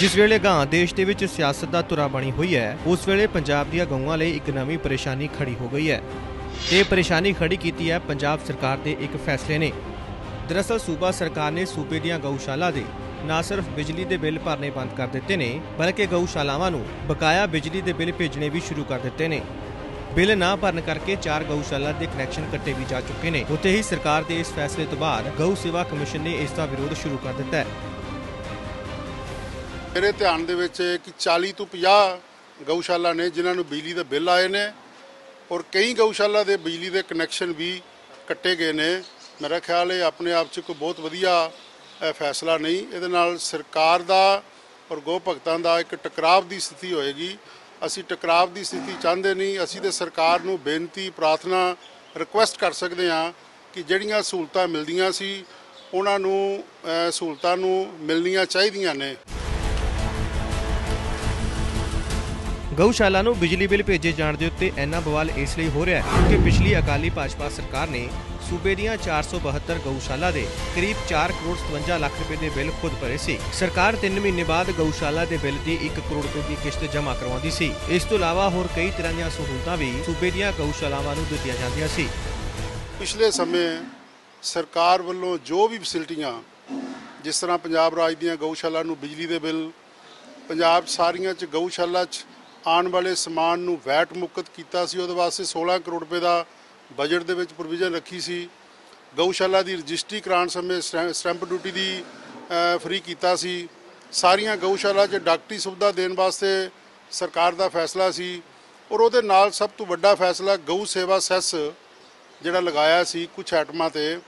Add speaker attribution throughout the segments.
Speaker 1: ਜਿਸ ਵੇਲੇ ਗਾਂ ਦੇਸ਼ ਦੇ ਵਿੱਚ ਸਿਆਸਤ ਦਾ ਧੁਰਾ ਬਣੀ ਹੋਈ ਹੈ, ਉਸ ਵੇਲੇ ਪੰਜਾਬ ਦੀਆਂ ਗਊਆਂ ਲਈ ਇੱਕ ਨਵੀਂ ਪਰੇਸ਼ਾਨੀ ਖੜੀ ਹੋ ਗਈ ਹੈ। ਇਹ ਪਰੇਸ਼ਾਨੀ ਖੜੀ ਕੀਤੀ ਹੈ ਪੰਜਾਬ ਸਰਕਾਰ ਦੇ ਇੱਕ ਫੈਸਲੇ ਨੇ। ਦਰਅਸਲ ਸੂਬਾ ਸਰਕਾਰ ਨੇ ਸੂਬੇ ਦੀਆਂ ਗਊਸ਼ਾਲਾ ਦੇ ਨਾ ਸਿਰਫ ਬਿਜਲੀ ਦੇ ਬਿੱਲ ਭਰਨੇ ਬੰਦ ਕਰ ਦਿੱਤੇ ਨੇ, ਬਲਕਿ ਗਊਸ਼ਾਲਾਵਾਂ ਨੂੰ ਬਕਾਇਆ ਬਿਜਲੀ ਦੇ ਬਿੱਲ ਭੇਜਣੇ ਵੀ ਸ਼ੁਰੂ ਕਰ ਦਿੱਤੇ ਨੇ। ਬਿੱਲ ਨਾ ਭਰਨ ਕਰਕੇ ਚਾਰ ਗਊਸ਼ਾਲਾ ਦੇ ਕਨੈਕਸ਼ਨ ਕੱਟੇ ਵੀ ਜਾ ਚੁੱਕੇ ਨੇ। ਉੱਥੇ ਹੀ ਸਰਕਾਰ ਦੇ ਇਸ ਫੈਸਲੇ ਤੋਂ ਬਾਅਦ ਗਊ ਸੇਵਾ ਕਮਿਸ਼ਨ ਨੇ ਇਸ ਦਾ ਵਿਰੋਧ ਸ਼ੁਰੂ ਕਰ ਦਿੱਤਾ ਹੈ।
Speaker 2: ਮੇਰੇ ਧਿਆਨ ਦੇ ਵਿੱਚ ਹੈ ਕਿ 40 ਤੋਂ 50 ਗਊਸ਼ਾਲਾ ਨੇ ਜਿਨ੍ਹਾਂ ਨੂੰ ਬਿਜਲੀ ਦਾ ਬਿੱਲ ਆਏ ਨੇ ਔਰ ਕਈ ਗਊਸ਼ਾਲਾ ਦੇ ਬਿਜਲੀ ਦੇ ਕਨੈਕਸ਼ਨ ਵੀ ਕੱਟੇ ਗਏ ਨੇ। ਮੇਰਾ ਖਿਆਲ ਹੈ ਆਪਣੇ ਆਪ 'ਚ ਕੋਈ ਬਹੁਤ ਵਧੀਆ ਫੈਸਲਾ ਨਹੀਂ। ਇਹਦੇ ਨਾਲ ਸਰਕਾਰ ਦਾ ਔਰ ਗੋ ਭਗਤਾਂ ਦਾ ਇੱਕ ਟਕਰਾਵ ਦੀ ਸਥਿਤੀ ਹੋਏਗੀ। ਅਸੀਂ ਟਕਰਾਵ ਦੀ ਸਥਿਤੀ ਚਾਹੁੰਦੇ ਨਹੀਂ। ਅਸੀਂ ਤੇ ਸਰਕਾਰ ਨੂੰ ਬੇਨਤੀ, ਪ੍ਰਾਰਥਨਾ, ਰਿਕੁਐਸਟ ਕਰ ਸਕਦੇ ਹਾਂ ਕਿ ਜਿਹੜੀਆਂ ਸਹੂਲਤਾਂ ਮਿਲਦੀਆਂ ਸੀ, ਉਹਨਾਂ ਨੂੰ ਸਹੂਲਤਾਂ ਨੂੰ ਮਿਲਣੀਆਂ ਚਾਹੀਦੀਆਂ ਨੇ।
Speaker 1: ਗਊਸ਼ਾਲਾ ਨੂੰ ਬਿਜਲੀ ਬਿੱਲ ਭੇਜੇ ਜਾਣ ਦੇ ਉੱਤੇ ਇੰਨਾ ਬਵਾਲ ਇਸ ਲਈ ਹੋ ਰਿਹਾ ਹੈ ਕਿਉਂਕਿ ਪਿਛਲੀ ਅਕਾਲੀ ਭਾਜਪਾ ਸਰਕਾਰ ਨੇ ਸੂਬੇ ਦੀਆਂ 472 ਗਊਸ਼ਾਲਾ ਦੇ ਕਰੀਬ 4 ਕਰੋੜ 57 ਲੱਖ ਰੁਪਏ ਦੇ ਬਿੱਲ ਖੁਦ ਭਰੇ ਸੀ। ਸਰਕਾਰ 3 ਮਹੀਨੇ ਬਾਅਦ ਗਊਸ਼ਾਲਾ ਦੇ ਬਿੱਲ ਦੀ 1 ਕਰੋੜ ਰੁਪਏ ਦੀ ਕਿਸ਼ਤ ਜਮ੍ਹਾਂ ਕਰਵਾਉਂਦੀ ਸੀ। ਇਸ ਤੋਂ ਇਲਾਵਾ ਹੋਰ ਕਈ ਤਰ੍ਹਾਂ ਦੀਆਂ ਸਹੂਲਤਾਂ ਵੀ ਸੂਬੇ ਦੀਆਂ ਗਊਸ਼ਾਲਾਵਾਂ ਨੂੰ ਦਿੱਤੀਆਂ ਜਾਂਦੀਆਂ ਸੀ।
Speaker 2: ਪਿਛਲੇ ਸਮੇਂ ਸਰਕਾਰ ਵੱਲੋਂ ਜੋ ਵੀ ਫੈਸਿਲਿਟੀਆਂ, ਜਿਸ ਤਰ੍ਹਾਂ ਪੰਜਾਬ ਰਾਜ ਦੀਆਂ ਗਊਸ਼ਾਲਾ ਨੂੰ ਬਿਜਲੀ ਦੇ ਬਿੱਲ, ਪੰਜਾਬ ਸਾਰੀਆਂ ਚ ਗਊਸ਼ਾਲਾ ਚ ਆਉਣ ਵਾਲੇ ਸਮਾਨ ਨੂੰ ਵੈਟ ਮੁਕਤ ਕੀਤਾ ਸੀ, ਉਹਦੇ ਵਾਸਤੇ 16 ਕਰੋੜ ਰੁਪਏ ਦਾ ਬਜਟ ਦੇ ਵਿੱਚ ਪ੍ਰੋਵੀਜ਼ਨ ਰੱਖੀ ਸੀ। ਗਊਸ਼ਾਲਾ ਦੀ ਰਜਿਸਟਰੀ ਕਰਾਉਣ ਸਮੇਂ ਸਟੈਂ- ਸਟੈਂਪ ਡਿਊਟੀ ਦੀ ਫ੍ਰੀ ਕੀਤਾ ਸੀ। ਸਾਰੀਆਂ ਗਊਸ਼ਾਲਾ 'ਚ ਡਾਕਟਰੀ ਸੁਵਿਧਾ ਦੇਣ ਵਾਸਤੇ ਸਰਕਾਰ ਦਾ ਫੈਸਲਾ ਸੀ ਔਰ ਉਹਦੇ ਨਾਲ ਸਭ ਤੋਂ ਵੱਡਾ ਫੈਸਲਾ ਗਊ ਸੇਵਾ ਸੈਸ ਜਿਹੜਾ ਲਗਾਇਆ ਸੀ ਕੁਝ ਆਈਟਮਾਂ ਤੇ,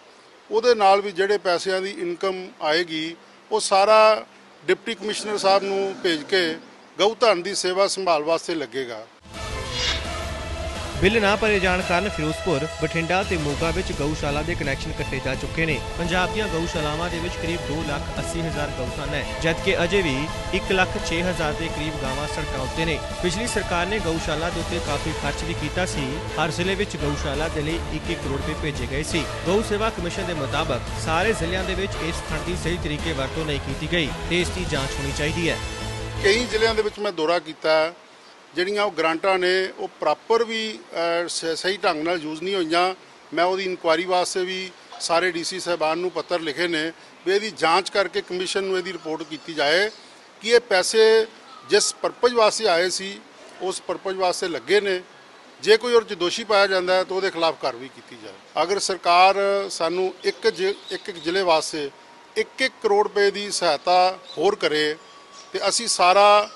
Speaker 2: ਉਹਦੇ ਨਾਲ ਵੀ ਜਿਹੜੇ ਪੈਸਿਆਂ ਦੀ ਇਨਕਮ ਆਏਗੀ, ਉਹ ਸਾਰਾ ਡਿਪਟੀ ਕਮਿਸ਼ਨਰ ਸਾਹਿਬ ਨੂੰ ਭੇਜ ਕੇ ਗਊ ਦੀ ਸੇਵਾ ਸੰਭਾਲ ਵਾਸਤੇ ਲੱਗੇਗਾ।
Speaker 1: ਬਿੱਲ ਨਾ ਭਰੇ ਜਾਣ ਕਾਰਨ ਫਿਰੋਜ਼ਪੁਰ, ਬਠਿੰਡਾ ਤੇ ਮੋਗਾ ਵਿੱਚ ਗਊਸ਼ਾਲਾ ਦੇ ਕਨੈਕਸ਼ਨ ਕੱਟੇ ਜਾ ਚੁੱਕੇ ਨੇ। ਪੰਜਾਬ ਦੀਆਂ ਗਊਸ਼ਾਲਾਵਾਂ ਦੇ ਵਿੱਚ ਕਰੀਬ 2 ਲੱਖ 80 ਹਜ਼ਾਰ ਗਊਸ਼ਾਲਾ ਹੈ, ਜਦਕਿ ਅਜੇ ਵੀ 1 ਲੱਖ 6 ਹਜ਼ਾਰ ਦੇ ਕਰੀਬ ਗਾਵਾਂ ਸੜਕਾਂ ਉੱਤੇ ਨੇ। ਪਿਛਲੀ ਸਰਕਾਰ ਨੇ ਗਊਸ਼ਾਲਾ ਦੇ ਉੱਤੇ ਕਾਫੀ ਖਰਚ ਵੀ ਕੀਤਾ ਸੀ। ਹਰ ਜ਼ਿਲ੍ਹੇ ਵਿੱਚ ਗਊਸ਼ਾਲਾ ਦੇ ਲਈ 1-1 ਕਰੋੜ ਰੁਪਏ ਭੇਜੇ ਗਏ ਸੀ। ਗਊ ਸੇਵਾ ਕਮਿਸ਼ਨ ਦੇ ਮੁਤਾਬਕ ਸਾਰੇ ਜ਼ਿਲ੍ਹਿਆਂ ਦੇ ਵਿੱਚ ਇਸ ਫੰਡ ਦੀ ਸਹੀ ਤਰੀਕੇ ਵਰਤੋਂ ਨਹੀਂ ਕੀਤੀ ਗਈ। ਤੇ ਇਸ ਦੀ ਜਾਂਚ ਹੋਣੀ ਚਾਹੀਦੀ ਹੈ।
Speaker 2: ਕਈ ਜ਼ਿਲ੍ਹਿਆਂ ਦੇ ਵਿੱਚ ਮੈਂ ਦੌਰਾ ਕੀਤਾ, ਜਿਹੜੀਆਂ ਉਹ ਗ੍ਰਾਂਟਾਂ ਨੇ, ਉਹ ਪ੍ਰੋਪਰ ਵੀ ਸ- ਸਹੀ ਢੰਗ ਨਾਲ ਯੂਜ਼ ਨਹੀਂ ਹੋਈਆਂ। ਮੈਂ ਉਹਦੀ ਇਨਕੁਆਇਰੀ ਵਾਸਤੇ ਵੀ ਸਾਰੇ ਡੀਸੀ ਸਾਹਿਬਾਨ ਨੂੰ ਪੱਤਰ ਲਿਖੇ ਨੇ ਵੀ ਇਹਦੀ ਜਾਂਚ ਕਰਕੇ ਕਮਿਸ਼ਨ ਨੂੰ ਇਹਦੀ ਰਿਪੋਰਟ ਕੀਤੀ ਜਾਏ ਕਿ ਇਹ ਪੈਸੇ ਜਿਸ ਪਰਪਸ ਵਾਸਤੇ ਆਏ ਸੀ, ਉਸ ਪਰਪਸ ਵਾਸਤੇ ਲੱਗੇ ਨੇ। ਜੇ ਕੋਈ ਉਹ 'ਚ ਦੋਸ਼ੀ ਪਾਇਆ ਜਾਂਦਾ ਹੈ ਤਾਂ ਉਹਦੇ ਖਿਲਾਫ ਕਾਰਵਾਈ ਕੀਤੀ ਜਾਏ। ਅਗਰ ਸਰਕਾਰ ਸਾਨੂੰ ਇੱਕ ਜ਼ਿ- ਇੱਕ ਇੱਕ ਜ਼ਿਲ੍ਹੇ ਵਾਸਤੇ 1-1 ਕਰੋੜ ਰੁਪਏ ਦੀ ਸਹਾਇਤਾ ਹੋਰ ਕਰੇ ਤੇ ਅਸੀਂ ਸਾਰਾ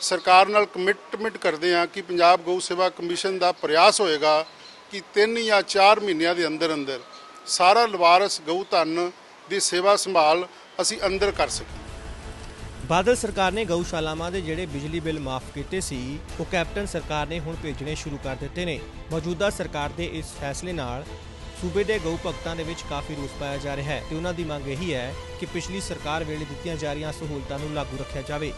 Speaker 2: ਸਰਕਾਰ ਨਾਲ ਕਮਿਟਮੈਂਟ ਕਰਦੇ ਹਾਂ ਕਿ ਪੰਜਾਬ ਗਊ ਸੇਵਾ ਕਮਿਸ਼ਨ ਦਾ ਪ੍ਰਯਾਸ ਹੋਏਗਾ ਕਿ 3 ਜਾਂ 4 ਮਹੀਨਿਆਂ ਦੇ ਅੰਦਰ ਅੰਦਰ ਸਾਰਾ ਲਵਾਰਸ ਗਊ ਧਨ ਦੀ ਸੇਵਾ ਸੰਭਾਲ ਅਸੀਂ ਅੰਦਰ ਕਰ ਸਕੀਏ।
Speaker 1: ਬਾਦਲ ਸਰਕਾਰ ਨੇ ਗਊਸ਼ਾਲਾਵਾਂ ਦੇ ਜਿਹੜੇ ਬਿਜਲੀ ਬਿੱਲ ਮਾਫ ਕੀਤੇ ਸੀ, ਉਹ ਕੈਪਟਨ ਸਰਕਾਰ ਨੇ ਹੁਣ ਭੇਜਣੇ ਸ਼ੁਰੂ ਕਰ ਦਿੱਤੇ ਨੇ। ਮੌਜੂਦਾ ਸਰਕਾਰ ਦੇ ਇਸ ਫੈਸਲੇ ਨਾਲ ਸੂਬੇ ਦੇ ਗਊ ਭਗਤਾਂ ਦੇ ਵਿੱਚ ਕਾਫੀ ਰੋਸ ਪਾਇਆ ਜਾ ਰਿਹਾ ਹੈ ਤੇ ਉਹਨਾਂ ਦੀ ਮੰਗ ਇਹੀ ਹੈ ਕਿ ਪਿਛਲੀ ਸਰਕਾਰ ਵੇਲੇ ਦਿੱਤੀਆਂ ਜਾ ਰਹੀਆਂ ਸਹੂਲਤਾਂ ਨੂੰ ਲਾਗੂ ਰੱਖਿਆ ਜਾਵੇ।